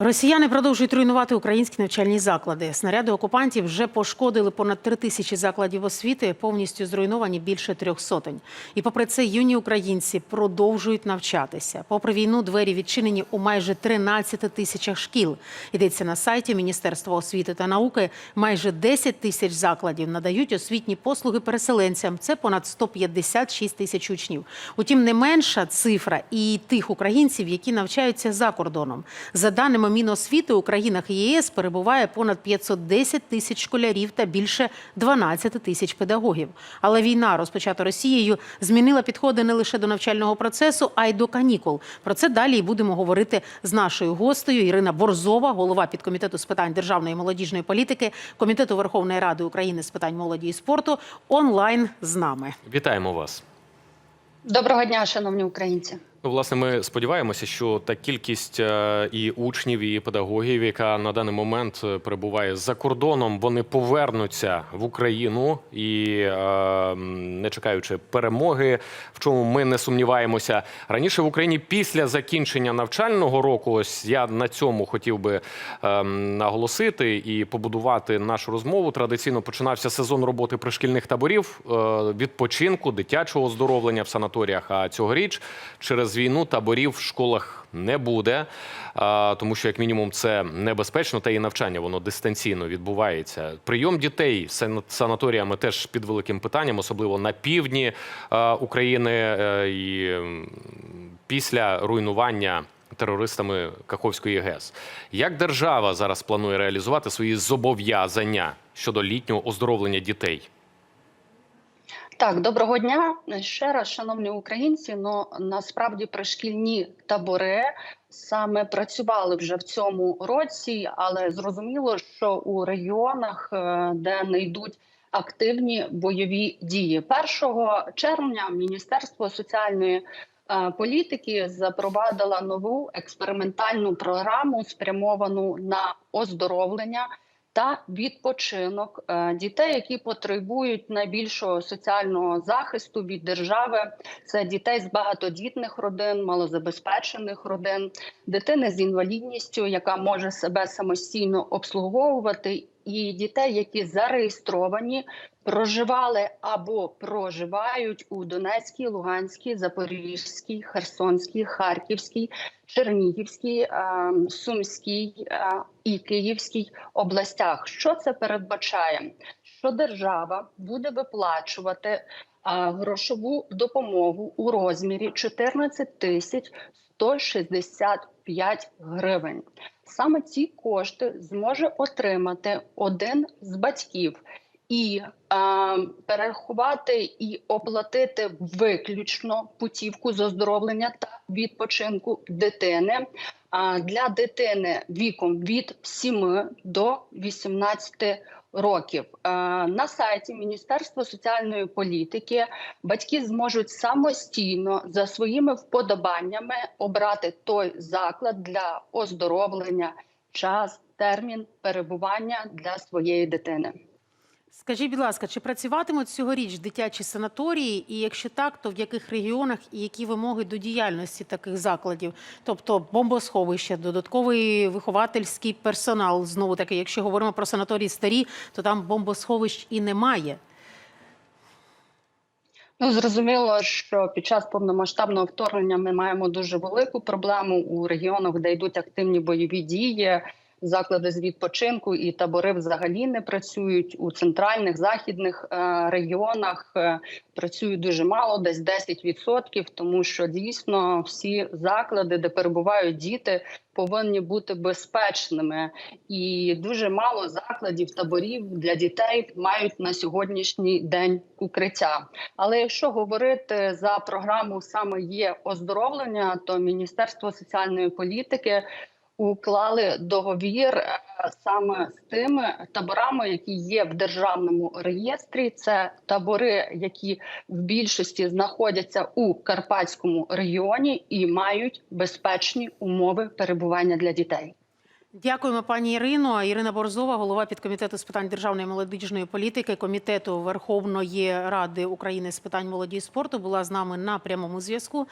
Росіяни продовжують руйнувати українські навчальні заклади. Снаряди окупантів вже пошкодили понад три тисячі закладів освіти, повністю зруйновані більше трьох сотень. І попри це, юні українці продовжують навчатися. Попри війну, двері відчинені у майже 13 тисячах шкіл. Йдеться на сайті Міністерства освіти та науки. Майже 10 тисяч закладів надають освітні послуги переселенцям. Це понад 156 тисяч учнів. Утім, не менша цифра і тих українців, які навчаються за кордоном. За даними Міносвіти, у країнах ЄС перебуває понад 510 тисяч школярів та більше 12 тисяч педагогів. Але війна, розпочата Росією, змінила підходи не лише до навчального процесу, а й до канікул. Про це далі і будемо говорити з нашою гостею Ірина Борзова, голова підкомітету з питань державної молодіжної політики, комітету Верховної Ради України з питань молоді і спорту. Онлайн з нами. Вітаємо вас. Доброго дня, шановні українці. Ну, власне, ми сподіваємося, що та кількість е, і учнів, і педагогів, яка на даний момент е, перебуває за кордоном, вони повернуться в Україну і е, не чекаючи перемоги, в чому ми не сумніваємося. Раніше в Україні після закінчення навчального року, ось я на цьому хотів би наголосити і побудувати нашу розмову. Традиційно починався сезон роботи пришкільних таборів, відпочинку, дитячого оздоровлення в санаторіях. А цьогоріч через війну таборів в школах не буде, тому що як мінімум це небезпечно, та і навчання воно дистанційно відбувається. Прийом дітей сан- санаторіями теж під великим питанням, особливо на півдні України е, і після руйнування. Терористами Каховської ГЕС. Як держава зараз планує реалізувати свої зобов'язання щодо літнього оздоровлення дітей? Так, доброго дня ще раз, шановні українці. Ну насправді пришкільні табори саме працювали вже в цьому році, але зрозуміло, що у регіонах, е, де не йдуть активні бойові дії, 1 червня Міністерство соціальної е, політики запровадило нову експериментальну програму, спрямовану на оздоровлення та відпочинок е, дітей, які потребують найбільшого соціального захисту від держави. Це дітей з багатодітних родин, малозабезпечених родин, дитини з інвалідністю, яка може себе самостійно обслуговувати, і дітей, які зареєстровані, проживали або проживають у Донецькій, Луганській, Запорізькій, Херсонській, Харківській, Чернігівській, е, Сумській е, і Київській областях. Що це передбачає? Що держава буде виплачувати грошову допомогу у розмірі 14 тисяч 165 гривень. Саме ці кошти зможе отримати один з батьків і а, перерахувати і оплатити виключно путівку з оздоровлення та відпочинку дитини. Для дитини віком від 7 до 18 років Е, на сайті Міністерства соціальної політики батьки зможуть самостійно за своїми вподобаннями обрати той заклад для оздоровлення, час, термін перебування для своєї дитини. Скажіть, будь ласка, чи працюватимуть цьогоріч дитячі санаторії? І якщо так, то в яких регіонах і які вимоги до діяльності таких закладів? Тобто бомбосховище, додатковий виховательський персонал. Знову таки, якщо говоримо про санаторії старі, то там бомбосховищ і немає. Ну зрозуміло, що під час повномасштабного вторгнення ми маємо дуже велику проблему у регіонах, де йдуть активні бойові дії. Заклади з відпочинку і табори взагалі не працюють у центральних західних е, регіонах. Е, працюють дуже мало, десь 10%, тому що дійсно всі заклади, де перебувають діти, повинні бути безпечними, і дуже мало закладів таборів для дітей мають на сьогоднішній день укриття. Але якщо говорити за програму саме є оздоровлення, то Міністерство соціальної політики уклали договір е, саме з тими таборами, які є в державному реєстрі. Це табори, які в більшості знаходяться у Карпатському регіоні і мають безпечні умови перебування для дітей. Дякуємо, пані Ірино. Ірина Борзова, голова підкомітету з питань державної молодіжної політики, комітету Верховної Ради України з питань молоді і спорту, була з нами на прямому зв'язку.